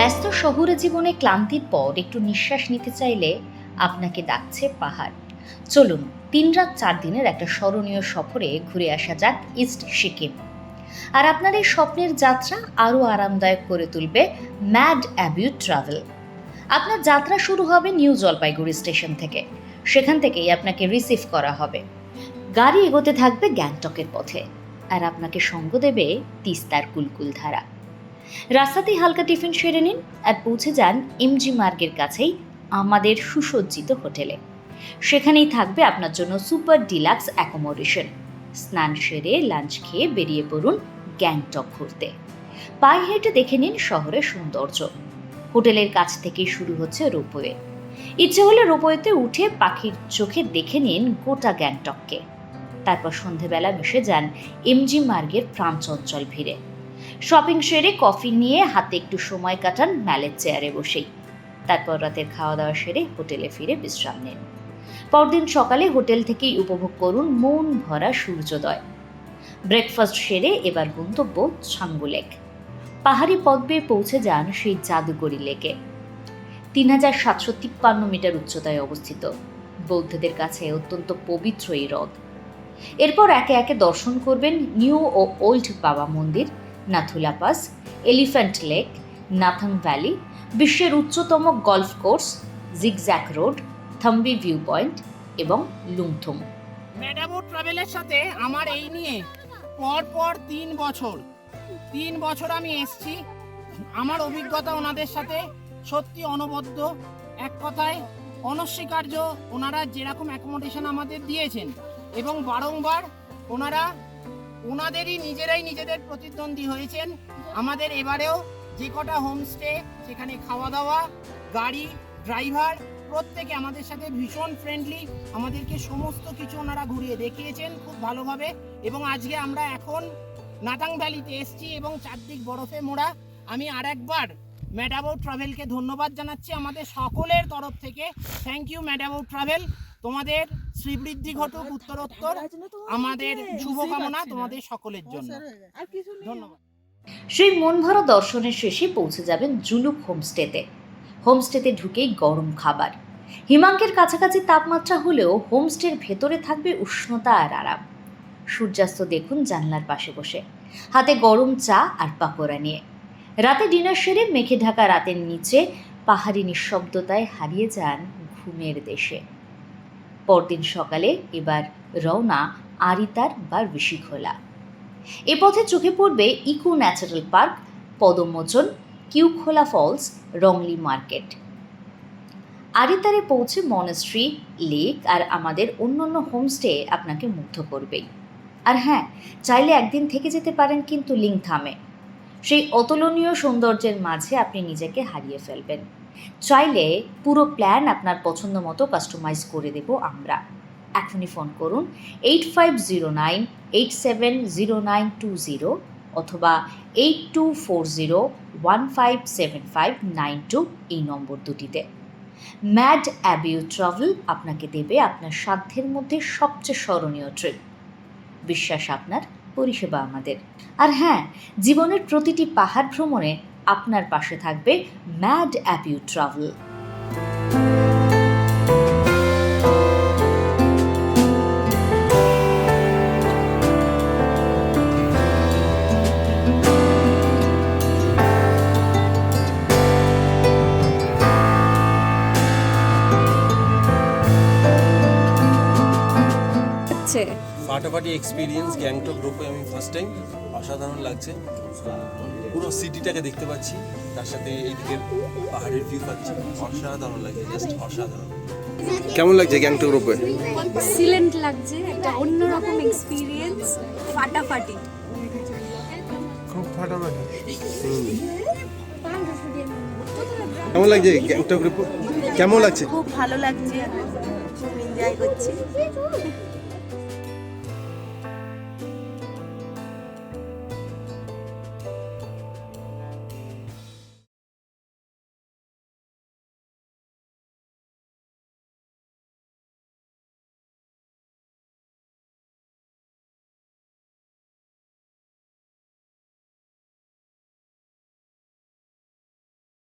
ব্যস্ত শহুরে জীবনে ক্লান্তির পর একটু নিঃশ্বাস নিতে চাইলে আপনাকে ডাকছে পাহাড়। চলুন, তিন রাত চার দিনের একটা স্মরণীয় সফরে ঘুরে আসা যাক ইস্ট সিকিম। আর আপনার এই স্বপ্নের যাত্রা আরও আরামদায়ক করে তুলবে ম্যাড অ্যাবিউ ট্রাভেল। আপনার যাত্রা শুরু হবে নিউ জলপাইগুড়ি স্টেশন থেকে। সেখান থেকেই আপনাকে রিসিভ করা হবে। গাড়ি এগোতে থাকবে গ্যাংটকের পথে। আর আপনাকে সঙ্গ দেবে তিস্তার কুলকুল ধারা। রাস্তাতেই হালকা টিফিন সেরে নিন আর পৌঁছে যান এমজি মার্গের কাছেই আমাদের সুসজ্জিত হোটেলে। সেখানেই থাকবে আপনার জন্য সুপার ডিলাক্স অ্যাকোমোডেশন। স্নান সেরে লাঞ্চ খেয়ে বেরিয়ে পড়ুন গ্যাংটক ঘুরতে। পায়ে হেঁটে দেখে নিন শহরের সৌন্দর্য। হোটেলের কাছ থেকেই শুরু হচ্ছে রোপওয়ে। ইচ্ছে হলে রোপওয়েতে উঠে পাখির চোখে দেখে নিন গোটা গ্যাংটককে। তারপর সন্ধেবেলা মিশে যান এমজি মার্গের প্রাণচঞ্চল ভিড়ে। শপিং সেরে কফি নিয়ে হাতে একটু সময় কাটান ম্যালের চেয়ারে বসেই। তারপর রাতের খাওয়া দাওয়া সেরে হোটেলে ফিরে বিশ্রাম নেন। পরদিন সকালে হোটেল থেকেই উপভোগ করুন মন ভরা সূর্যোদয়। ব্রেকফাস্ট সেরে এবার গন্তব্য ছাঙ্গু লেক পাহাড়ি পথ বেয়ে পৌঁছে যান সেই জাদুগরি লেকে। তিন হাজার সাতশো তিপ্পান্ন মিটার উচ্চতায় অবস্থিত। বৌদ্ধদের কাছে অত্যন্ত পবিত্র এই হ্রদ। এরপর একে একে দর্শন করবেন নিউ ও old Baba Mandir Nathula pass elephant lake, Nathang valley, বিশ্বের উচ্চতম golf course, zigzag road, Thambi view point এবং লুংথুম ম্যাডামো ট্রাভেলের সাথে আমার এই নিয়ে পর পর তিন বছর তিন বছর আমি এসছি। আমার অভিজ্ঞতা ওনাদের সাথে সত্যি অনবদ্য। এক কথায় অনস্বীকার্য, ওনারা যেরকম অ্যাকোমোডেশন আমাদের দিয়েছেন এবং বারংবার ওনারা ওনাদেরই নিজেরাই নিজেদের প্রতিদ্বন্দ্বী হয়েছেন। আমাদের এবারেও যে কটা হোমস্টে, সেখানে খাওয়া দাওয়া গাড়ি, ড্রাইভার, প্রত্যেকে আমাদের সাথে ভীষণ ফ্রেন্ডলি আমাদেরকে সমস্ত কিছু ওনারা ঘুরিয়ে দেখিয়েছেন খুব ভালোভাবে। এবং আজকে আমরা এখন নাটাং ভ্যালিতে এসেছি এবং চারদিক বরফে মোড়া। আমি আর একবার ম্যাডাবো ট্রাভেলকে ধন্যবাদ জানাচ্ছি আমাদের সকলের তরফ থেকে। থ্যাংক ইউ ম্যাডাবো ট্রাভেল। তোমাদের শ্রীবৃদ্ধি ঘটুক উত্তরোত্তর, আমাদের শুভকামনা তোমাদের সকলের জন্য। সেই মন ভরা দর্শনের শেষে পৌঁছে যাবেন জুলুক হোমস্টেতে। হোমস্টেতে ঢুকেই গরম খাবার। হিমাঙ্কের কাছাকাছি তাপমাত্রা হলেও হোমস্টের ভেতরে থাকবে উষ্ণতা আর আরাম। সূর্যাস্ত দেখুন জানলার পাশে বসে। হাতে গরম চা আর পাকোড়া নিয়ে। রাতে ডিনার সেরে মেঘে ঢাকা রাতের নিচে পাহাড়ি নিঃশব্দতায় হারিয়ে যান ঘুমের দেশে। পরদিন সকালে এবার রওনা আরিতার বা ঋষিখোলা এ পথে চোখে পড়বে eco natural park, Padamchen Kukhola falls, Rongli market. আরিতারে পৌঁছে মনেস্ট্রি, লেক আর আমাদের অন্যান্য হোমস্টে আপনাকে মুগ্ধ করবেই। আর হ্যাঁ চাইলে একদিন থেকে যেতে পারেন কিন্তু লিংথামে। সেই অতুলনীয় সৌন্দর্যের মাঝে আপনি নিজেকে হারিয়ে ফেলবেন। চাইলে পুরো প্ল্যান আপনার পছন্দ মতো কাস্টমাইজ করে দেব আমরা। এখনই ফোন করুন eight five zero nine eight seven zero nine two zero অথবা eight two four zero one five seven five nine two এই নম্বর দুটিতে। ম্যাড অ্যাবিউ ট্রাভেল আপনাকে দেবে আপনার সাধ্যের মধ্যে সবচেয়ে স্মরণীয় ট্রিপ বিশ্বাস আপনার পরিষেবা আমাদের। আর হ্যাঁ জীবনের প্রতিটি পাহাড় ভ্রমণে আপনার পাশে থাকবে ম্যাড অ্যাবিউ ট্রাভেল হচ্ছে ফাটাফাটি এক্সপিরিয়েন্স গ্যাংটক রোপে আমি ফার্স্ট টাইম অসাধারণ লাগছে। পুরো সিটিটাকে দেখতে পাচ্ছি তার সাথে এইদিকের পাহাড়ের ভিউ পাচ্ছি। অসাধারণ লাগছে জাস্ট অসাধারণ। কেমন লাগছে গ্যাংটক রোপে এক্সিলেন্ট লাগছে একটা অন্যরকম এক্সপিরিয়েন্স ফাটাফাটি। কেমন লাগছে গ্যাংটক রোপে কেমন লাগছে? খুব ভালো লাগছে খুব এনজয় করছি।